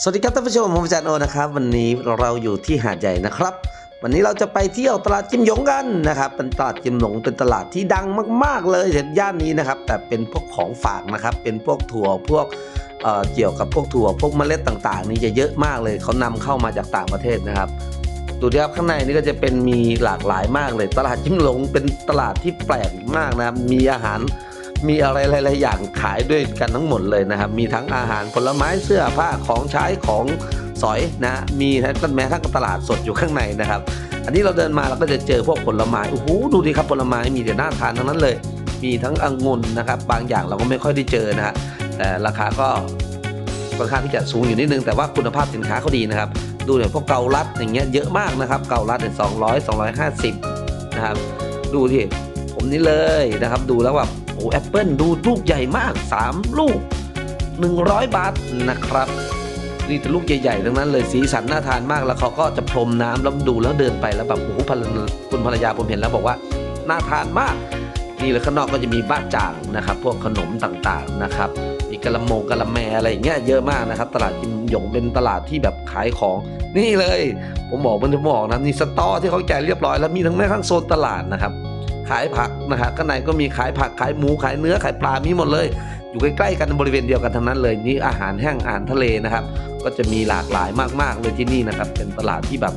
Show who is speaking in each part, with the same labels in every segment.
Speaker 1: สวัสดีครับท่านผู้ชมผมอาจารย์โอนะครับวันนี้เราอยู่ที่หาดใหญ่นะครับ วันนี้เราจะไปเที่ยวตลาดจิมหยงกันนะครับ เป็นตลาดจิมหยงเป็นตลาดที่ดังมาก ๆ เลยเห็นย่านนี้นะครับ แต่เป็นพวกของฝากนะครับ เป็นพวกถั่วพวกเอ่อเกี่ยวกับพวกถั่วพวกเมล็ดต่าง ๆ นี่จะเยอะมากเลยเขานำเข้ามาจากต่างประเทศนะครับดูดิครับข้างในนี่ก็จะเป็นมีหลากหลายมากเลย ตลาดจิมหลงเป็นตลาดที่แปลกมากนะครับมีอาหาร มีอะไรหลายๆอย่างขายด้วยกันทั้งหมดเลยนะครับ มีทั้งอาหารผลไม้เสื้อผ้าของใช้ของสอยนะ มีทั้งแม้ทั้งตลาดสดอยู่ข้างในนะครับ อันนี้เราเดินมาเราก็จะเจอพวกผลไม้โอ้โหดูดิครับผลไม้มีแต่น่าทานทั้งนั้นเลย มีทั้งองุ่นนะครับ บางอย่างเราก็ไม่ค่อยได้เจอนะฮะแต่ราคาก็ค่อนข้างที่จะสูงอยู่นิดนึงแต่ว่าคุณภาพสินค้าเขาดีนะครับ ดูเนี่ยพวกเกาลัดอย่างเงี้ยเยอะมากนะครับ เกาลัดเนี่ยสองร้อยสองร้อยห้าสิบนะครับ ดูที่ผมนี่เลยนะครับ ดูแล้วแบบ โอ้แอปเปิลดูลูกใหญ่มาก 3 ลูก 100 บาทนะครับนี่แต่ลูกใหญ่ๆ ทั้งนั้นเลยสีสันน่าทานมากแล้วเขาก็จะพรมน้ำแล้วดูแล้วเดินไปแล้วแบบโอ้โหคุณภรรยาผมเห็นแล้วบอกว่าน่าทานมาก นี่เลยข้างนอกก็จะมีบ้าจ่างนะครับ พวกขนมต่างๆนะครับมีกะละโมงกะละแมอะไรอย่างเงี้ยเยอะมากนะครับ ตลาดกิมหยงเป็นตลาดที่แบบขายของนี่เลย ผมบอกมันจะบอกนะนี่สตอที่เขาแจกเรียบร้อยแล้วมีทั้งแม้ทั้งโซนตลาดนะครับ ขายผักนะฮะข้างในก็มีขายผักขายหมูขายเนื้อขายปลามีหมดเลย อยู่ใกล้ๆกันบริเวณเดียวกันทั้งนั้นเลยนี่อาหารแห้งอาหารทะเลนะครับ ก็จะมีหลากหลายมากๆเลยที่นี่นะครับ เป็นตลาดที่แบบ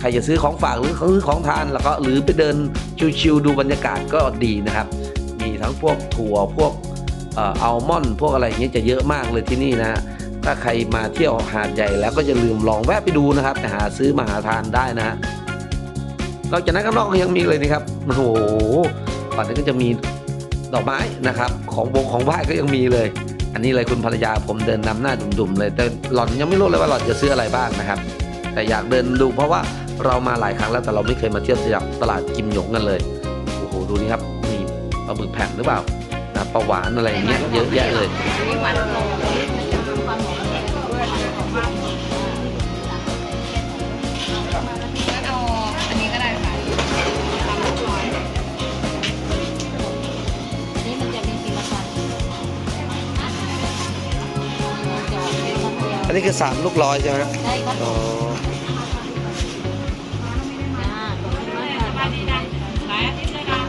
Speaker 1: ใครจะซื้อของฝากหรือซื้อของทานแล้วก็หรือไปเดินชิวๆดูบรรยากาศก็ดีนะครับ มีทั้งพวกถั่วพวกอัลมอนด์พวกอะไรอย่างเงี้ยจะเยอะมากเลยที่นี่นะฮะถ้าใครมาเที่ยวหาดใหญ่แล้วก็จะลืมลองแวะไปดูนะครับหาซื้อมาหาทานได้นะ ฮะนอกจากนั้นข้างนอกก็ยังมีเลยนี่ครับโอ้โหฝั่งนี้ก็จะมีดอกไม้นะครับ ของวงของไหว้ก็ยังมีเลย อันนี้เลยคุณภรรยาผมเดินนำหน้าดุ่มๆเลย แต่หล่อนยังไม่รู้เลยว่าหล่อนจะซื้ออะไรบ้างนะครับ แต่อยากเดินดูเพราะว่าเรามาหลายครั้งแล้วแต่เราไม่เคยมาเที่ยวตลาดกิมหยงกันเลยโอ้โหดูนี่ครับมีปลาหมึกแผ่นหรือเปล่านะปลาหวานอะไรอย่างเงี้ยเยอะแยะเลย
Speaker 2: นนี้คือ
Speaker 1: 3 ลูกร้อยใช่ไหม
Speaker 3: ได้ครับ
Speaker 1: อ๋อ
Speaker 3: จ้าขอบคุณมากค่ะ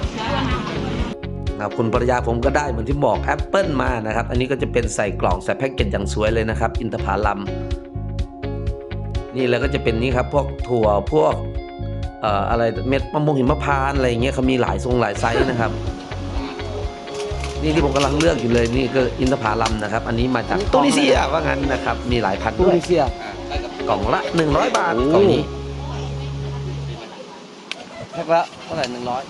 Speaker 1: ครับคุณภรรยาผมก็ได้เหมือนที่บอกแอปเปิลมานะครับ อันนี้ก็จะเป็นใส่กล่องใส่แพ็กเกจอย่างสวยเลยนะครับ อินทผลัม นี่แล้วก็จะเป็นนี่ครับพวกถั่วพวกเอ่ออะไรเม็ดมะม่วงหิมพานต์อะไรอย่างเงี้ยเขามีหลายทรงหลายไซส์นะครับ นี่ที่ผมกำลังเลือกอยู่เลยนี่ก็อินทผลัมนะครับ อันนี้มาจากตุนิเซียว่างั้นนะครับ มีหลายพันธุ์
Speaker 4: ตุ
Speaker 1: ด้วย
Speaker 4: นิเซีย
Speaker 1: กล่องละ 100 บาท
Speaker 4: โอ้
Speaker 1: กล่องนี้
Speaker 4: แพ็คละเท่าไหร่หนึ่งร้อย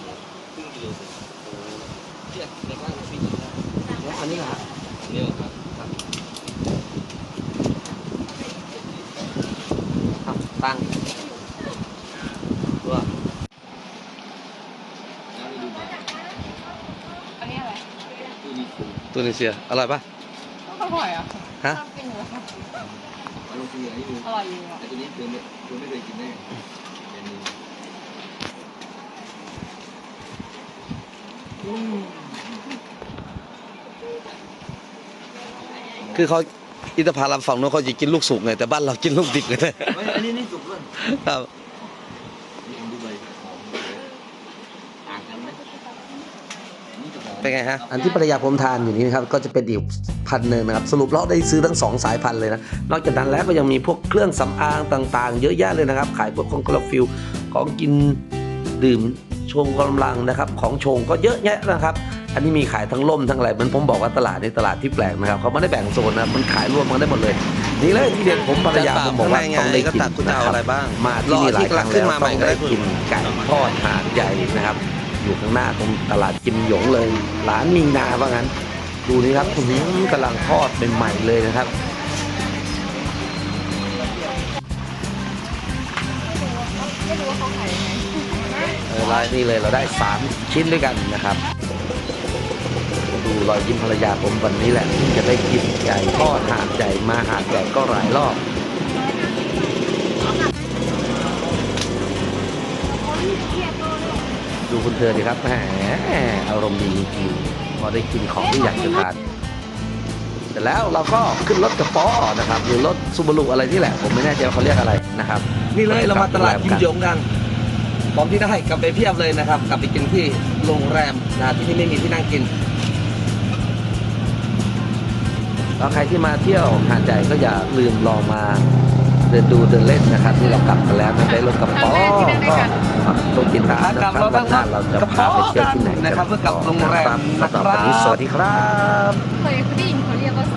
Speaker 4: อันนี้ครับอะตังค์ตัว
Speaker 2: อันนี้อะไร
Speaker 1: ตุนิเซีย อร่อยปะ
Speaker 2: อร่อยอะ
Speaker 1: ฮะ
Speaker 2: ชอบกินอยู่ค่ะอร่อยอยู่อะแตั
Speaker 5: วนี้คือไม่คือไม่เคยกินได้เป็น
Speaker 1: คือเขาอินทผลัมฝั่งโน้นเขาจะกินลูกสุกไงแต่บ้านเรากินลูกดิบกันเลย
Speaker 5: อันนี้นี่สุกด้วย
Speaker 1: ครับ
Speaker 5: นี่ผมดูใบหอมต่างกันไหมนี่จะหอม
Speaker 1: เป็นไงฮะ อันที่ภรรยาผมทานอยู่นี้นะครับก็จะเป็นอีกพันธุ์หนึ่งนะครับสรุปเราได้ซื้อทั้งสองสายพันธุ์เลยนะ นอกจากนั้นแล้วก็ยังมีพวกเครื่องสำอางต่าง ๆ เยอะแยะเลยนะครับ ขายพวกของกราฟิลของกินดื่มชงกำลังนะครับ ของชงก็เยอะแยะนะครับ อันนี้มีขายทั้งล่มทั้งอะไรเหมือนผมบอกว่าตลาดในตลาดที่แปลกนะครับเขาไม่ได้แบ่งโซนนะมันขายรวมกันได้หมดเลยนี่เลยที่เด็ดผมภรรยาผมบอกว่าต้องได้กินนะครับมาที่นี่หลายครั้งแล้วต้องได้กินไก่ทอดหาดใหญ่นะครับ อยู่ข้างหน้าตรงตลาดกิมหยงเลยร้านมีนาว่างั้น ดูนี่ครับคุณกำลังทอดเป็นใหม่เลยนะครับเออรายนี่เลยเราได้ 3 ชิ้นด้วยกันนะครับ ดูรอยยิ้มภรรยาผมวันนี้แหละที่จะได้กินไก่ทอดหาดใหญ่มาหาดใหญ่ก็หลายรอบ คุณเธอดีครับแหมอารมณ์ดีจริงๆพอได้กินของที่อยากจะทานสร็จแล้วเราก็ขึ้นรถกระป๋อนะครับ หรือรถซูบารุอะไรที่แหละ ผมไม่แน่ใจว่าเขาเรียกอะไรนะครับ
Speaker 4: นี่เลยเรามาตลาดกิมยงกันพร้อมที่ได้กลับไปเพียบเลยนะครับ กลับไปกินที่โรงแรมนะที่นี่ไม่มีที่นั่งกิน
Speaker 1: แล้วใครที่มาเที่ยวหาดใหญ่ก็อย่าลืมลองมา เดินดูเดินเล่นนะครับที่เรากลับกันแล้วนะได้รถกระป๋อก็ต้องติดตามนะครับว่าหน้าเราจะพาไปเที่ยวที่ไหนกั
Speaker 4: นะครับเพื่อกลับโรงแรม
Speaker 1: สำหรับวันนี้สวัสดีครับ
Speaker 2: เคยได้ยินเขาเรียกว่าส